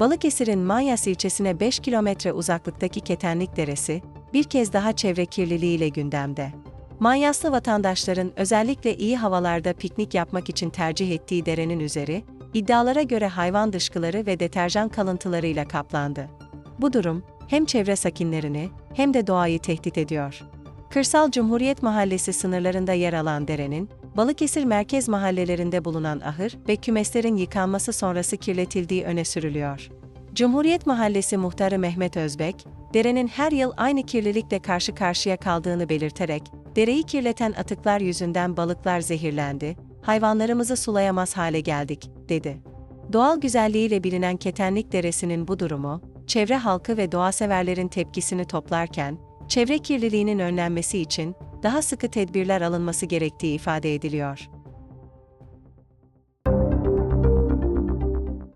Balıkesir'in Manyas ilçesine 5 kilometre uzaklıktaki Ketenlik Deresi, bir kez daha çevre kirliliğiyle gündemde. Manyaslı vatandaşların özellikle iyi havalarda piknik yapmak için tercih ettiği derenin üzeri, iddialara göre hayvan dışkıları ve deterjan kalıntılarıyla kaplandı. Bu durum, hem çevre sakinlerini hem de doğayı tehdit ediyor. Kırsal Cumhuriyet Mahallesi sınırlarında yer alan derenin, Balıkesir merkez mahallelerinde bulunan ahır ve kümeslerin yıkanması sonrası kirletildiği öne sürülüyor. Cumhuriyet Mahallesi muhtarı Mehmet Özbek, derenin her yıl aynı kirlilikle karşı karşıya kaldığını belirterek, dereyi kirleten atıklar yüzünden balıklar zehirlendi, hayvanlarımızı sulayamaz hale geldik, dedi. Doğal güzelliğiyle bilinen Ketenlik Deresi'nin bu durumu, çevre halkı ve doğa severlerin tepkisini toplarken, çevre kirliliğinin önlenmesi için daha sıkı tedbirler alınması gerektiği ifade ediliyor.